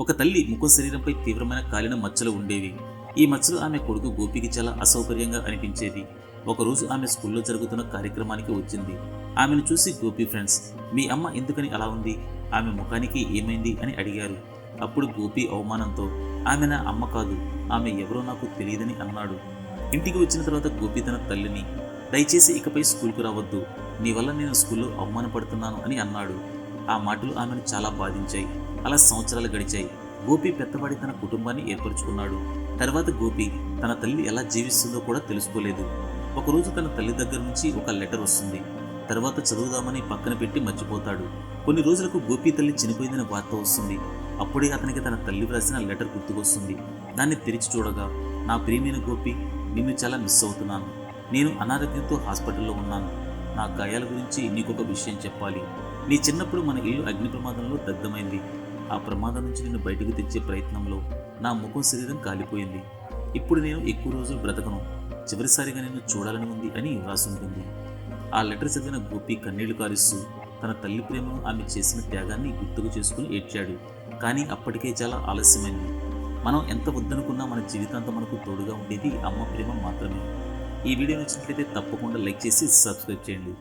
ఒక తల్లి ముఖ శరీరంపై తీవ్రమైన కాలిన మచ్చలు ఉండేవి. ఈ మచ్చలు ఆమె కొడుకు గోపికి చాలా అసౌకర్యంగా అనిపించేది. ఒకరోజు ఆమె స్కూల్లో జరుగుతున్న కార్యక్రమానికి వచ్చింది. ఆమెను చూసి గోపి ఫ్రెండ్స్ మీ అమ్మ ఎందుకని అలా ఉంది? ఆమె ముఖానికి ఏమైంది? అని అడిగారు. అప్పుడు గోపి అవమానంతో ఆమె నా అమ్మ కాదు ఆమె ఎవరో నాకు తెలియదని అన్నాడు. ఇంటికి వచ్చిన తర్వాత గోపి తన తల్లిని దయచేసి ఇకపై స్కూల్కు రావద్దు. నీ వల్ల నేను స్కూల్లో అవమానపడుతున్నాను అని అన్నాడు. ఆ మాటలు ఆమెను చాలా బాధించాయి. అలా సంవత్సరాలు గడిచాయి. గోపి పెద్దవాడి తన కుటుంబాన్ని ఏర్పరచుకున్నాడు. తర్వాత గోపి తన తల్లి ఎలా జీవిస్తుందో కూడా తెలుసుకోలేదు. ఒకరోజు తన తల్లి దగ్గర నుంచి ఒక లెటర్ వస్తుంది. తర్వాత చదువుదామని పక్కన పెట్టి మర్చిపోతాడు. కొన్ని రోజులకు గోపి తల్లి చనిపోయిందని వార్త వస్తుంది. అప్పుడే అతనికి తన తల్లి వ్రాసిన లెటర్ గుర్తుకొస్తుంది. దాన్ని తెరిచి చూడగా నా ప్రియమైన గోపి నిన్ను చాలా మిస్ అవుతున్నాను. నేను అనారోగ్యంతో హాస్పిటల్లో ఉన్నాను. నా గాయాల గురించి నీకొక విషయం చెప్పాలి. నీ చిన్నప్పుడు మన ఇల్లు అగ్ని ప్రమాదంలో దగ్ధమైంది. ఆ ప్రమాదం నుంచి నిన్ను బయటకు తెచ్చే ప్రయత్నంలో నా ముఖం శరీరం కాలిపోయింది. ఇప్పుడు నేను ఎక్కువ రోజులు బ్రతకను. చివరిసారిగా నేను చూడాలని ఉంది అని వ్రాసుంటుంది ఆ లెటర్ చదివిన గోపి కన్నీళ్ళు కారుస్తూ తన తల్లి ప్రేమను ఆమె చేసిన త్యాగాన్ని గుర్తుకు చేసుకుని ఏడ్చాడు. కానీ అప్పటికే చాలా ఆలస్యమైంది. మనం ఎంత వద్దనుకున్నా మన జీవితాంతం మనకు తోడుగా ఉండేది అమ్మ ప్రేమ మాత్రమే. ఈ వీడియో నచ్చినట్లయితే తప్పకుండా లైక్ చేసి సబ్స్క్రైబ్ చేయండి.